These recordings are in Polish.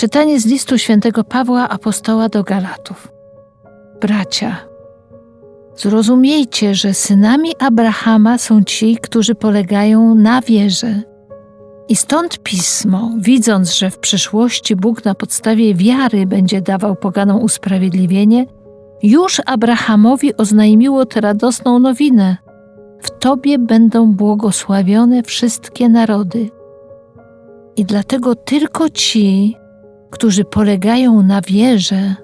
Czytanie z listu świętego Pawła apostoła do Galatów. Bracia, zrozumiejcie, że synami Abrahama są ci, którzy polegają na wierze. I stąd pismo, widząc, że w przyszłości Bóg na podstawie wiary będzie dawał poganom usprawiedliwienie, już Abrahamowi oznajmiło tę radosną nowinę. W Tobie będą błogosławione wszystkie narody. I dlatego tylko ci, którzy polegają na wierze,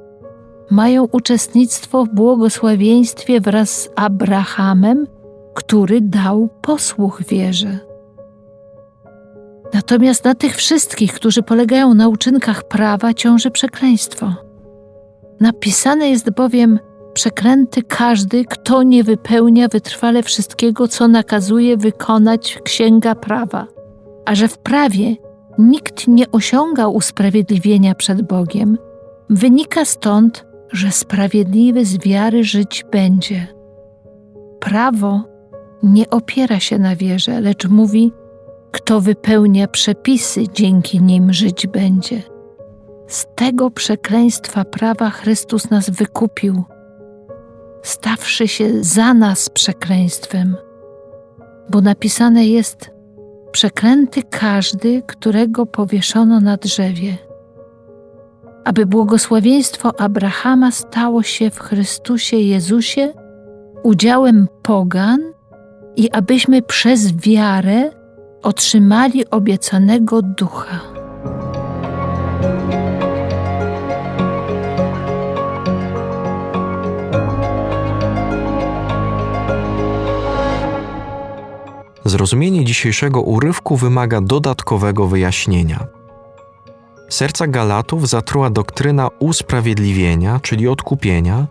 mają uczestnictwo w błogosławieństwie wraz z Abrahamem, który dał posłuch wierze. Natomiast na tych wszystkich, którzy polegają na uczynkach prawa, ciąży przekleństwo. Napisane jest bowiem: Przeklęty każdy, kto nie wypełnia wytrwale wszystkiego, co nakazuje wykonać księga prawa, a że w prawie nikt nie osiągał usprawiedliwienia przed Bogiem, wynika stąd, że sprawiedliwy z wiary żyć będzie. Prawo nie opiera się na wierze, lecz mówi, kto wypełnia przepisy, dzięki nim żyć będzie. Z tego przekleństwa prawa Chrystus nas wykupił, stawszy się za nas przekleństwem, bo napisane jest: Przeklęty każdy, którego powieszono na drzewie, aby błogosławieństwo Abrahama stało się w Chrystusie Jezusie udziałem pogan i abyśmy przez wiarę otrzymali obiecanego ducha. Zrozumienie dzisiejszego urywku wymaga dodatkowego wyjaśnienia. Serca Galatów zatruła doktryna usprawiedliwienia, czyli odkupienia,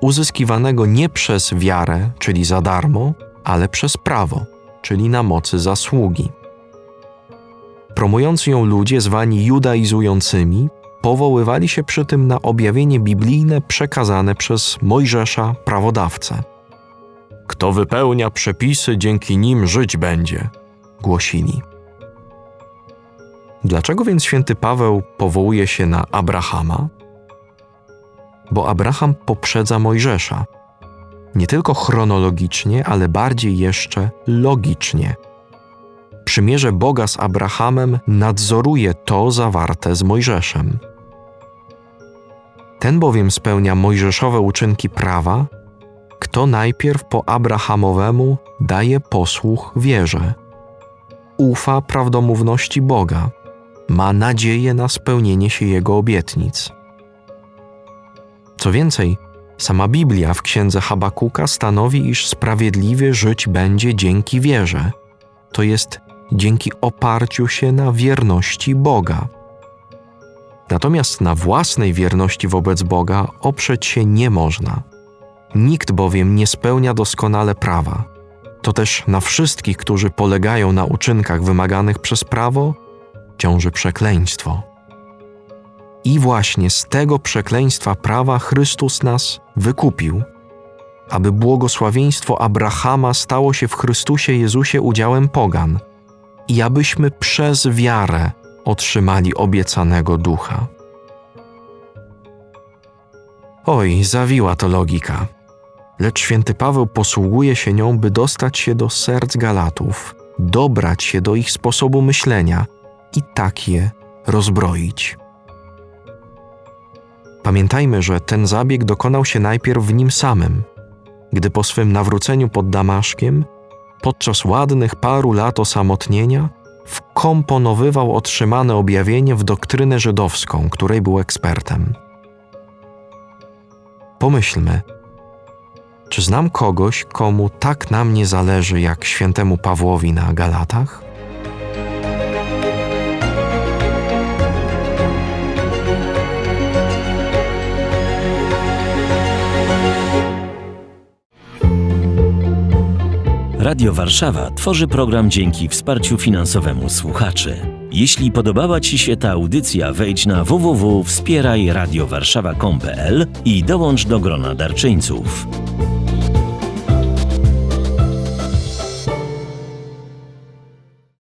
uzyskiwanego nie przez wiarę, czyli za darmo, ale przez prawo, czyli na mocy zasługi. Promujący ją ludzie zwani judaizującymi powoływali się przy tym na objawienie biblijne przekazane przez Mojżesza, prawodawcę. Kto wypełnia przepisy, dzięki nim żyć będzie, głosili. Dlaczego więc święty Paweł powołuje się na Abrahama? Bo Abraham poprzedza Mojżesza. Nie tylko chronologicznie, ale bardziej jeszcze logicznie. Przymierze Boga z Abrahamem nadzoruje to zawarte z Mojżeszem. Ten bowiem spełnia mojżeszowe uczynki prawa, kto najpierw po Abrahamowemu daje posłuch wierze. Ufa prawdomówności Boga, ma nadzieję na spełnienie się Jego obietnic. Co więcej, sama Biblia w księdze Habakuka stanowi, iż sprawiedliwie żyć będzie dzięki wierze, to jest dzięki oparciu się na wierności Boga. Natomiast na własnej wierności wobec Boga oprzeć się nie można. Nikt bowiem nie spełnia doskonale prawa. To też na wszystkich, którzy polegają na uczynkach wymaganych przez prawo, ciąży przekleństwo. I właśnie z tego przekleństwa prawa Chrystus nas wykupił, aby błogosławieństwo Abrahama stało się w Chrystusie Jezusie udziałem pogan i abyśmy przez wiarę otrzymali obiecanego ducha. Oj, zawiła to logika. Lecz święty Paweł posługuje się nią, by dostać się do serc Galatów, dobrać się do ich sposobu myślenia i tak je rozbroić. Pamiętajmy, że ten zabieg dokonał się najpierw w nim samym, gdy po swym nawróceniu pod Damaszkiem, podczas ładnych paru lat osamotnienia, wkomponowywał otrzymane objawienie w doktrynę żydowską, której był ekspertem. Pomyślmy, czy znam kogoś, komu tak na mnie zależy jak świętemu Pawłowi na Galatach? Radio Warszawa tworzy program dzięki wsparciu finansowemu słuchaczy. Jeśli podobała Ci się ta audycja, wejdź na www.wspierajradiowarszawa.pl i dołącz do grona darczyńców.